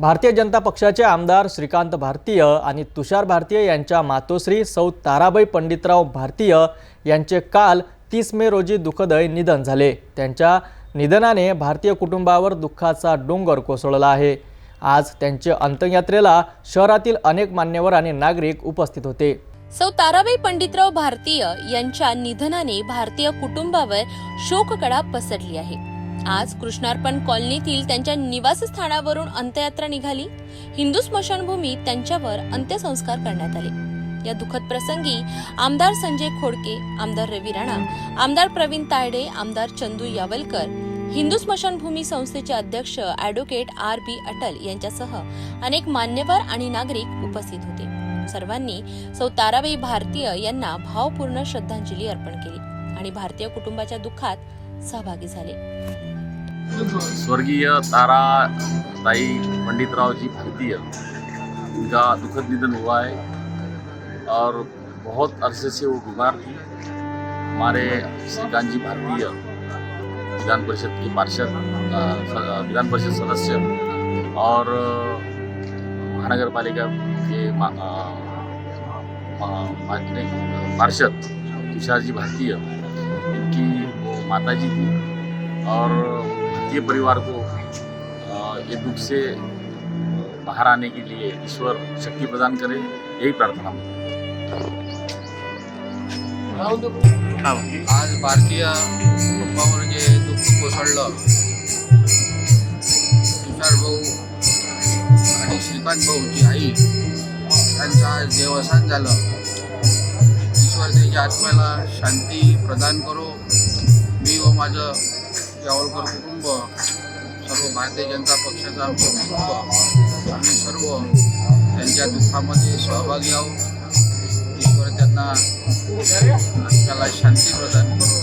भारतीय जनता पक्षाचे आमदार श्रीकांत भारतीय आणि तुषार भारतीय यांच्या मातोश्री सौ ताराबाई पंडितराव भारतीय यांचे काल तीस मे रोजी दुःखदय निधन झाले. त्यांच्या निधनाने भारतीय कुटुंबावर दुःखाचा डोंगर कोसळला आहे. आज त्यांच्या अंत्ययात्रेला शहरातील अनेक मान्यवर आणि नागरिक उपस्थित होते. सौ ताराबाई पंडितराव भारतीय यांच्या निधनाने भारतीय कुटुंबावर शोककडा पसरली आहे. आज कृष्णार्पण कॉलनीतील त्यांच्या निवासस्थानावरून अंत्ययात्रा निघाली. हिंदू स्मशानभूमीत त्यांच्यावर अंत्यसंस्कार करण्यात आले. या दुःखद प्रसंगी आमदार संजय खोडके आमदार रवी राणा आमदार प्रवीण तायडे आमदार चंदू यावलकर हिंदू स्मशानभूमी संस्थेचे अध्यक्ष ॲडव्होकेट आर बी अटल यांच्यासह अनेक मान्यवर आणि नागरिक उपस्थित होते. सर्वांनी सौ ताराबाई भारतीय यांना भावपूर्ण श्रद्धांजली अर्पण केली आणि भारतीय कुटुंबाच्या दुःखात सहभागी झाले. स्वर्गीय तारा ताई पंडितराव जी भारतीय उनका दुखद निधन हुआ है और बहुत अरसे से वो बीमार थी। हमारे श्रीकांत जी भारतीय विधान परिषद के पार्षद विधान परिषद सदस्य और महानगर पालिका के पार्षद तुषार जी भारतीय इनकी माता जी थी और ये परिवार को ये दुख से बाहर आने के लिए ईश्वर शक्ति प्रदान करे यही प्रार्थना आज भारतीय कुटुंबावर जे दुःख कोसळलं. तुषार भाऊ आणि श्रीकांत भाऊची आई त्यांचं आज देवसान झालं. ईश्वर त्याच्या आत्म्याला शांती प्रदान करो. मी व माझं यावलकर कुटुंब सर्व भारतीय जनता पक्षाचा आमचं कुटुंब आम्ही सर्व त्यांच्या दुःखामध्ये सहभागी आहोत. ईश्वर त्यांना आत्म्याला शांती प्रदान करो.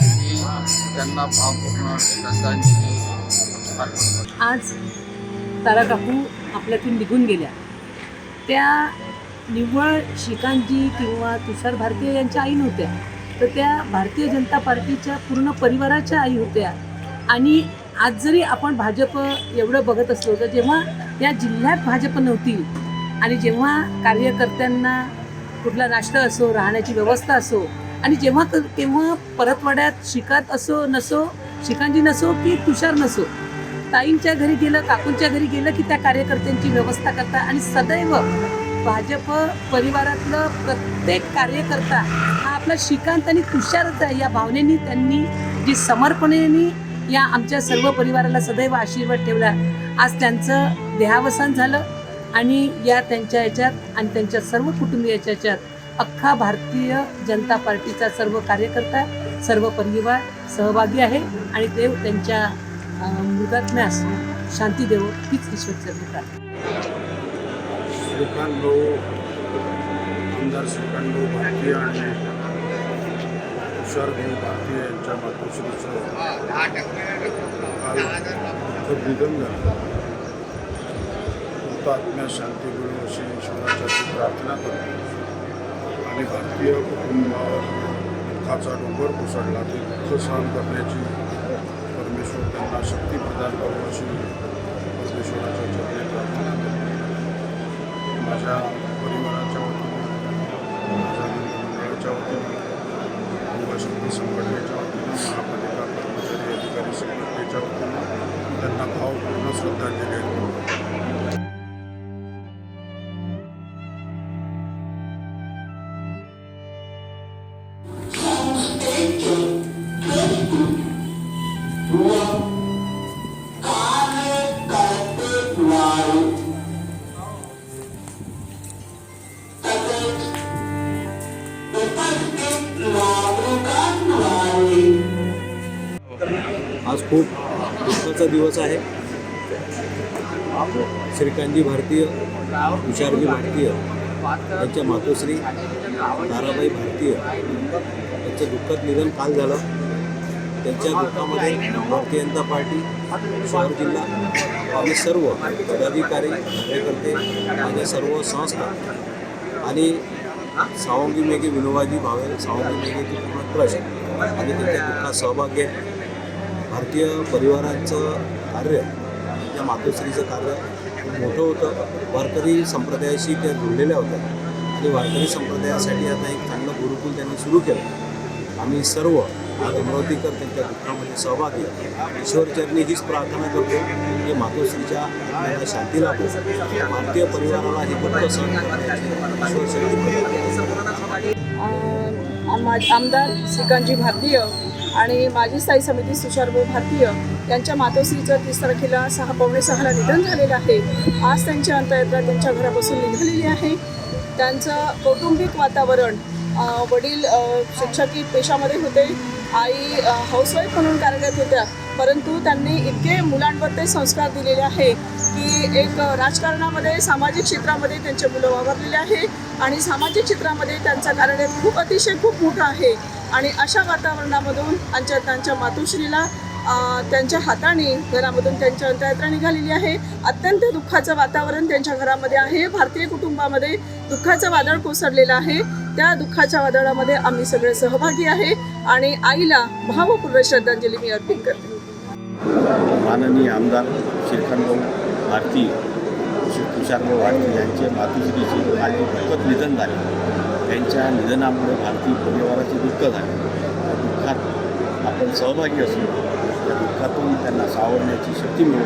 ही त्यांना भावपूर्ण श्रद्धांजली अर्पण आज तारा काकू आपल्यातून निघून गेल्या. त्या निव्वळ श्रीकांतजी किंवा तुषार भारतीय यांच्या आई नव्हत्या. तर त्या भारतीय जनता पार्टीच्या पूर्ण परिवाराच्या आई होत्या. आणि आज जरी आपण भाजप एवढं बघत असलो तर जेव्हा या जिल्ह्यात भाजप नव्हती आणि जेव्हा कार्यकर्त्यांना कुठला नाश्ता असो राहण्याची व्यवस्था असो आणि जेव्हा क- परतवाड्यात शिकात असो नसो शिकांजी नसो की तुषार नसो ताईंच्या घरी गेलं काकूंच्या घरी गेलं की त्या कार्यकर्त्यांची व्यवस्था करता आणि सदैव भाजप परिवारातलं प्रत्येक कार्यकर्ता हा आपला श्रीकांत आणि तुषारच आहे. या भावनेनी त्यांनी जी समर्पणेने या आमच्या सर्व परिवाराला सदैव आशीर्वाद ठेवला. आज त्यांचं देहावसान झालं आणि या त्यांच्या याच्यात आणि त्यांच्या सर्व कुटुंबियाच्या याच्यात अख्खा भारतीय जनता पार्टीचा सर्व कार्यकर्ता सर्व परिवार सहभागी आहे आणि देव त्यांच्या मृगात्म्यास शांती देवो हीच ईश्वरचरणी प्रार्थना. श्रीकांत भाऊ आमदार श्रीकांत भाऊ भारतीय आणि तुषार भाऊ भारतीय यांच्या मातोश्रीचं काल दुःखद निधन झालं आत्म्या शांती गुरु अशी ईश्वराच्या प्रार्थना करतो. आणि भारतीय कुटुंबावर दुःखाचा डोंगर कोसळला ते दुःख सहन करण्याची परमेश्वर त्यांना शक्ती प्रदान करू अशी परमेश्वराच्या चरणी प्रार्थना माझ्या परिवाराच्या आज खूप दुःखाचा दिवस आहे. श्रीकांतजी भारतीय तुषारजी भारतीय त्यांच्या मातोश्री ताराबाई भारतीय त्यांचं दुःखद निधन काल झालं. त्यांच्या दुःखामध्ये भारतीय जनता पार्टी शहर जिल्हा आम्ही सर्व पदाधिकारी कार्यकर्ते आणि सर्व संस्था आणि सावंगी मेघे विनोबाजी भावे सावंगी मेघे पूर्ण ट्रस्ट आणि त्यांच्या दुःखात सहभाग घेत भारतीय परिवारांचं कार्य या मातोश्रीचं कार्य खूप मोठं होतं. वारकरी संप्रदायाशी त्या जोडलेल्या होत्या. आणि वारकरी संप्रदायासाठी आता एक चांगलं गुरुकुल त्यांनी सुरू केलं. आम्ही सर्व आज अमरावतीकर त्यांच्या दुःखामध्ये सहभागी. ईश्वरचरणी हीच प्रार्थना करतो की मातोश्रीच्या आत्म्याला शांती लाभो. भारतीय परिवाराला हे दुःख सहन ईश्वरचरणी आ- मा- आमदार श्रीकांतजी भारतीय आणि माजी स्थायी समिती तुषारभाऊ भारतीय यांच्या मातोश्रीचं तीस तारखेला सहा पावणे सहाला निधन झालेलं आहे. आज त्यांची अंतयात्रा त्यांच्या घरापासून निघालेली आहे. त्यांचं कौटुंबिक वातावरण वडील शिक्षकी पेशामध्ये होते. आई हाऊसवाईफ म्हणून कार्यरत होत्या. परंतु त्यांनी इतके मुलांवर ते संस्कार दिलेले आहे की एक राजकारणामध्ये सामाजिक क्षेत्रामध्ये त्यांचे मुलं वावरलेले आहे आणि सामाजिक क्षेत्रामध्ये त्यांचा कार्यालय खूप अतिशय खूप मोठं आहे. आणि अशा वातावरणामधून त्यांच्या त्यांच्या मातोश्रीला त्यांच्या हाताने घरामधून त्यांच्या अंत्ययात्रा निघालेली आहे. अत्यंत दुःखाचं वातावरण त्यांच्या घरामध्ये आहे. भारतीय कुटुंबामध्ये दुःखाचं वादळ कोसळलेलं आहे. त्या दुःखाच्या वादळामध्ये आम्ही सगळे सहभागी आहे. आणि आईला भावपूर्ण श्रद्धांजली मी अर्पित करते. माननीय आमदार श्रीखंडभाऊ भारती श्री तुषारभाऊ भारती यांचे मातुश्रीचे आज दुःखद निधन झाले. त्यांच्या निधनामुळे भारतीय परिवाराचे दुःख झाले. त्या दुःखात आपण सहभागी असू त्या दुःखातून त्यांना सावरण्याची शक्ती मिळो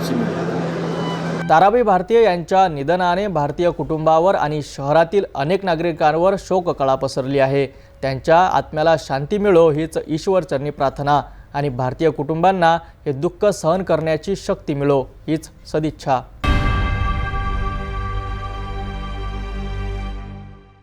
अशी मी ताराबाई भारतीय यांच्या निधनाने भारतीय कुटुंबावर आणि शहरातील अनेक नागरिकांवर शोककळा पसरली आहे. त्यांच्या आत्म्याला शांती मिळो हीच ईश्वरचरणी प्रार्थना आणि भारतीय कुटुंबांना हे दुःख सहन करण्याची शक्ती मिळो हीच सदिच्छा.